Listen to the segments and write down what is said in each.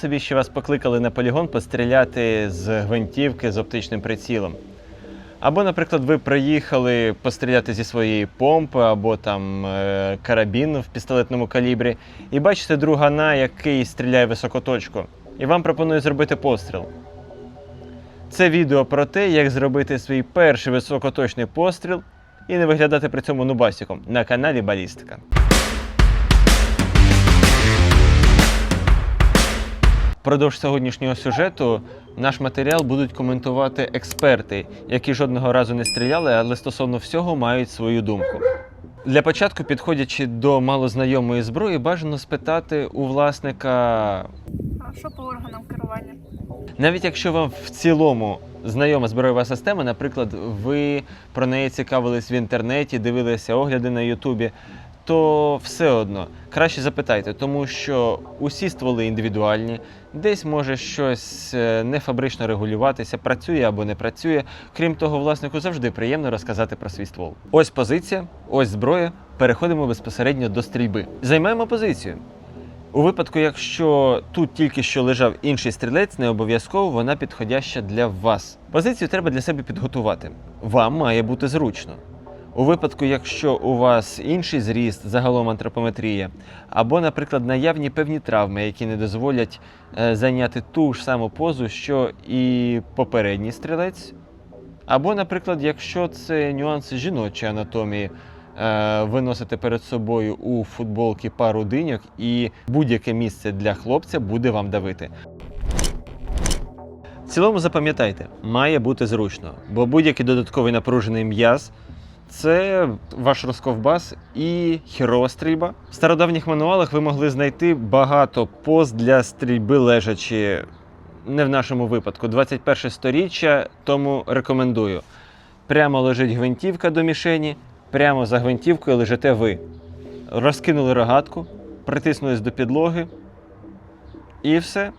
Собі, що вас покликали на полігон постріляти з гвинтівки з оптичним прицілом. Або, наприклад, ви приїхали постріляти зі своєї помпи, або там е, карабін в пістолетному калібрі, і бачите другана, який стріляє високоточку, і вам пропонує зробити постріл. Це відео про те, як зробити свій перший високоточний постріл і не виглядати при цьому нубасіком на каналі Балістика. Впродовж сьогоднішнього сюжету наш матеріал будуть коментувати експерти, які жодного разу не стріляли, але стосовно всього мають свою думку. Для початку, підходячи до малознайомої зброї, бажано спитати у власника, А що по органам керування? навіть якщо вам в цілому знайома зброєва система, наприклад, ви про неї цікавились в інтернеті, дивилися огляди на Ютубі, то все одно краще запитайте, тому що усі стволи індивідуальні, десь може щось е, не фабрично регулюватися, працює або не працює. Крім того, власнику завжди приємно розказати про свій ствол. Ось позиція, ось зброя. Переходимо безпосередньо до стрільби. Займаємо позицію. У випадку, якщо тут тільки що лежав інший стрілець, не обов'язково вона підходяща для вас. Позицію треба для себе підготувати. Вам має бути зручно. У випадку, якщо у вас інший зріст, загалом антропометрія, або, наприклад, наявні певні травми, які не дозволять е, зайняти ту ж саму позу, що і попередній стрілець, або, наприклад, якщо це нюанси жіночої анатомії, е, ви носите перед собою у футболки пару диньок, і будь-яке місце для хлопця буде вам давити. В цілому запам'ятайте, має бути зручно, бо будь-який додатковий напружений м'яз це ваш розковбас і хірова стрільба. В стародавніх мануалах ви могли знайти багато поз для стрільби лежачи. Не в нашому випадку, 21 сторіччя, тому рекомендую. Прямо лежить гвинтівка до мішені, прямо за гвинтівкою лежите ви. Розкинули рогатку, притиснулись до підлоги. І все.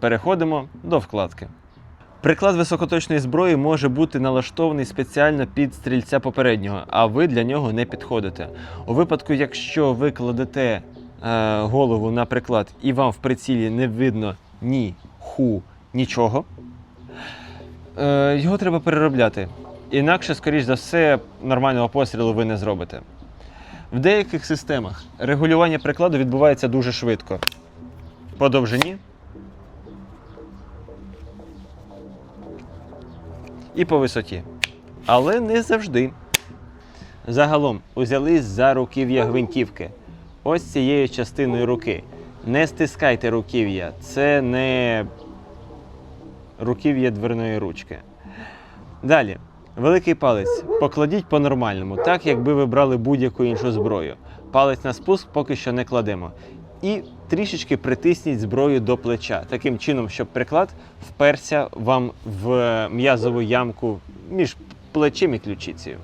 Переходимо до вкладки. Приклад високоточної зброї може бути налаштований спеціально під стрільця попереднього, а ви для нього не підходите. У випадку, якщо ви кладете е, голову на приклад і вам в прицілі не видно ні ху, нічого, е, його треба переробляти. Інакше, скоріш за все, нормального пострілу ви не зробите. В деяких системах регулювання прикладу відбувається дуже швидко. По довжині і по висоті. Але не завжди. Загалом узялись за руків'я гвинтівки. Ось цією частиною руки. Не стискайте руків'я. Це не руків'я дверної ручки. Далі. Великий палець покладіть по-нормальному, так якби ви брали будь-яку іншу зброю. Палець на спуск поки що не кладемо. І трішечки притисніть зброю до плеча, таким чином, щоб приклад вперся вам в м'язову ямку між плечем і ключицею.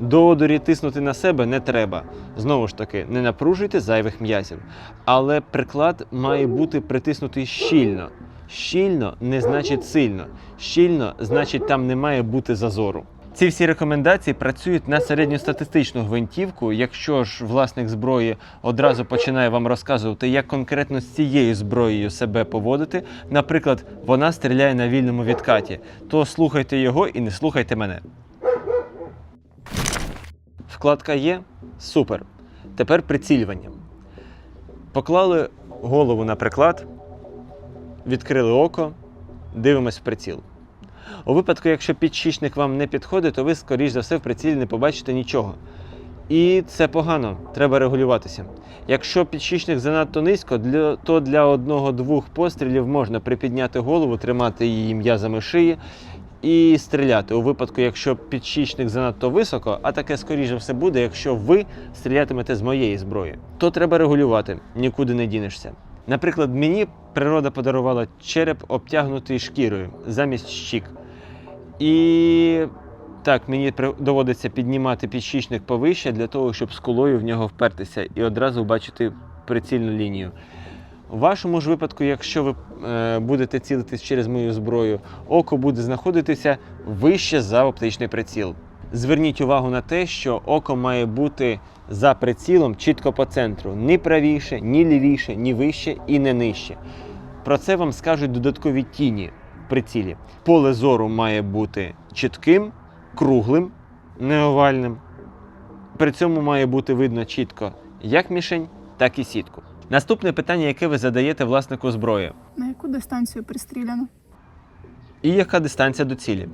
До одорі тиснути на себе не треба. Знову ж таки, не напружуйте зайвих м'язів. Але приклад має бути притиснутий щільно. Щільно не значить сильно. Щільно значить там не має бути зазору. Ці всі рекомендації працюють на середньостатистичну гвинтівку. Якщо ж власник зброї одразу починає вам розказувати, як конкретно з цією зброєю себе поводити, наприклад, вона стріляє на вільному відкаті, то слухайте його і не слухайте мене. Вкладка є? Супер. Тепер прицілювання. Поклали голову на приклад, відкрили око, дивимось в приціл. У випадку, якщо підшічник вам не підходить, то ви, скоріш за все, в прицілі не побачите нічого. І це погано, треба регулюватися. Якщо підшічник занадто низько, то для одного-двох пострілів можна припідняти голову, тримати її м'язами шиї і стріляти. У випадку, якщо підшічник занадто високо, а таке скоріш за все буде, якщо ви стрілятимете з моєї зброї, то треба регулювати, нікуди не дінешся. Наприклад, мені природа подарувала череп обтягнутий шкірою замість щік. І так, мені доводиться піднімати підшічник повище для того, щоб скулою в нього впертися і одразу бачити прицільну лінію. У вашому ж випадку, якщо ви е, будете цілитись через мою зброю, око буде знаходитися вище за оптичний приціл. Зверніть увагу на те, що око має бути за прицілом чітко по центру, ні правіше, ні лівіше, ні вище і не нижче. Про це вам скажуть додаткові тіні прицілі. Поле зору має бути чітким, круглим, не овальним. При цьому має бути видно чітко як мішень, так і сітку. Наступне питання, яке ви задаєте власнику зброї. На яку дистанцію пристріляно? І яка дистанція до цілі?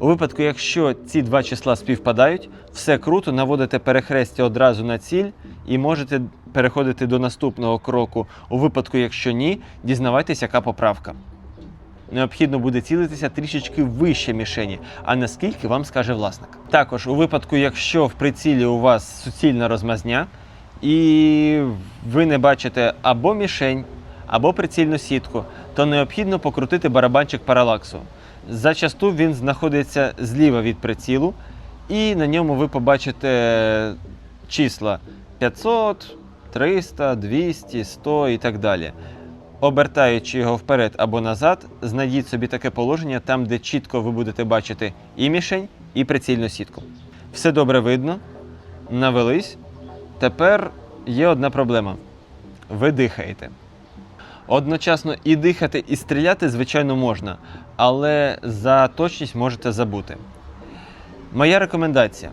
У випадку, якщо ці два числа співпадають, все круто, наводите перехрестя одразу на ціль і можете переходити до наступного кроку. У випадку, якщо ні, дізнавайтесь, яка поправка. Необхідно буде цілитися трішечки вище мішені, а наскільки вам скаже власник. Також у випадку, якщо в прицілі у вас суцільна розмазня, і ви не бачите або мішень, або прицільну сітку, то необхідно покрутити барабанчик паралаксу. Зачасту він знаходиться зліва від прицілу, і на ньому ви побачите числа 500, 300, 200, 100 і так далі. Обертаючи його вперед або назад, знайдіть собі таке положення, там, де чітко ви будете бачити і мішень, і прицільну сітку. Все добре видно, навелись. Тепер є одна проблема: ви дихаєте. Одночасно і дихати, і стріляти, звичайно, можна, але за точність можете забути. Моя рекомендація: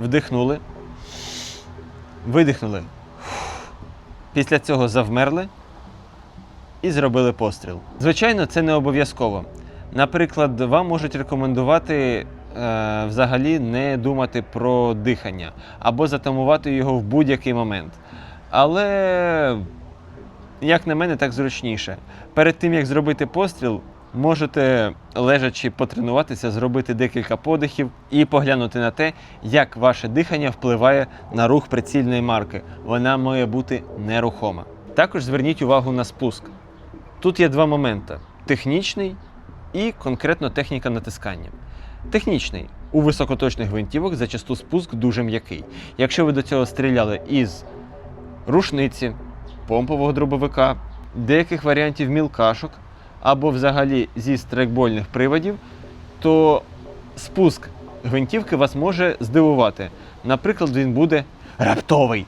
вдихнули, видихнули. Після цього завмерли і зробили постріл. Звичайно, це не обов'язково. Наприклад, вам можуть рекомендувати е, взагалі не думати про дихання або затамувати його в будь-який момент. Але, як на мене, так зручніше. Перед тим як зробити постріл, можете лежачи потренуватися, зробити декілька подихів і поглянути на те, як ваше дихання впливає на рух прицільної марки. Вона має бути нерухома. Також зверніть увагу на спуск. Тут є два моменти: технічний і конкретно техніка натискання. Технічний. У високоточних гвинтівок зачасту спуск дуже м'який. Якщо ви до цього стріляли із рушниці, помпового дробовика, деяких варіантів мілкашок або взагалі зі стрейкбольних приводів, то спуск гвинтівки вас може здивувати. Наприклад, він буде раптовий.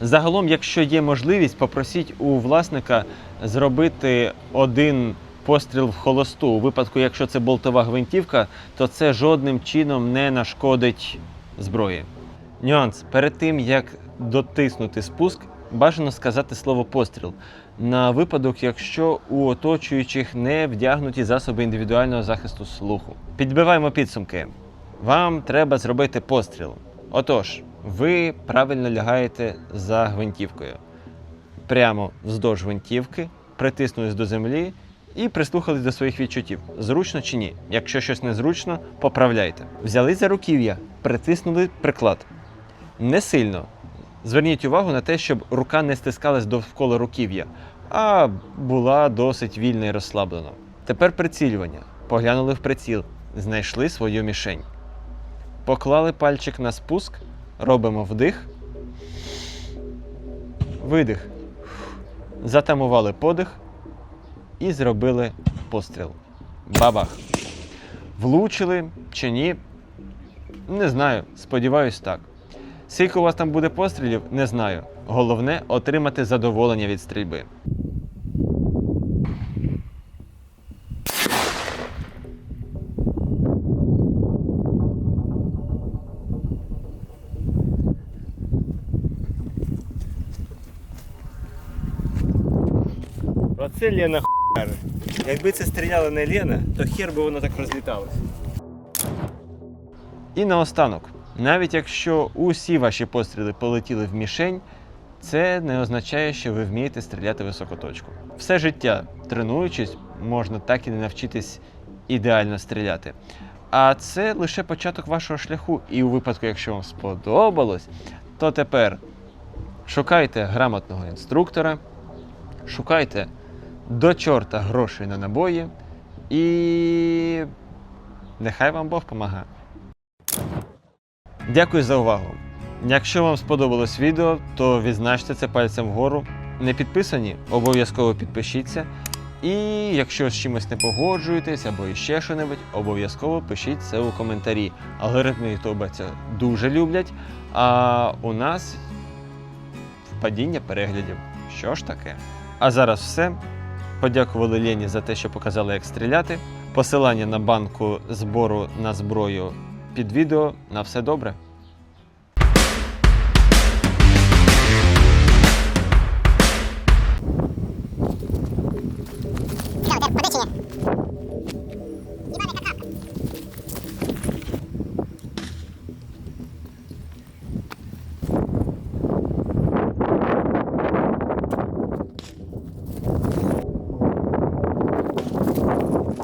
Загалом, якщо є можливість, попросіть у власника зробити один постріл в холосту. У випадку, якщо це болтова гвинтівка, то це жодним чином не нашкодить зброї. Нюанс: перед тим як дотиснути спуск, бажано сказати слово постріл. На випадок, якщо у оточуючих не вдягнуті засоби індивідуального захисту слуху. Підбиваємо підсумки. Вам треба зробити постріл. Отож, ви правильно лягаєте за гвинтівкою. Прямо вздовж гвинтівки, притиснулись до землі і прислухались до своїх відчуттів. Зручно чи ні? Якщо щось незручно, поправляйте. Взяли за руків'я, притиснули приклад. Не сильно. Зверніть увагу на те, щоб рука не стискалась довкола руків'я, а була досить вільна і розслаблена. Тепер прицілювання. Поглянули в приціл, знайшли свою мішень. Поклали пальчик на спуск, робимо вдих, видих. Затамували подих і зробили постріл. Бабах. Влучили чи ні? Не знаю. Сподіваюсь, так. Скільки у вас там буде пострілів, не знаю. Головне отримати задоволення від стрільби. Оце Лена хуяри. Якби це стріляла не Лена, то хер би воно так розліталося. І наостанок, навіть якщо усі ваші постріли полетіли в мішень, це не означає, що ви вмієте стріляти високоточку. Все життя, тренуючись, можна так і не навчитись ідеально стріляти. А це лише початок вашого шляху. І у випадку, якщо вам сподобалось, то тепер шукайте грамотного інструктора, шукайте до чорта грошей на набої і нехай вам Бог помагає. Дякую за увагу. Якщо вам сподобалось відео, то відзначте це пальцем вгору. Не підписані? Обов'язково підпишіться. І якщо з чимось не погоджуєтесь або ще що-небудь, обов'язково пишіть це у коментарі. Алгоритми Ютуба це дуже люблять. А у нас падіння переглядів. Що ж таке? А зараз все. Подякували Лені за те, що показали, як стріляти. Посилання на банку збору на зброю під відео. На все добре.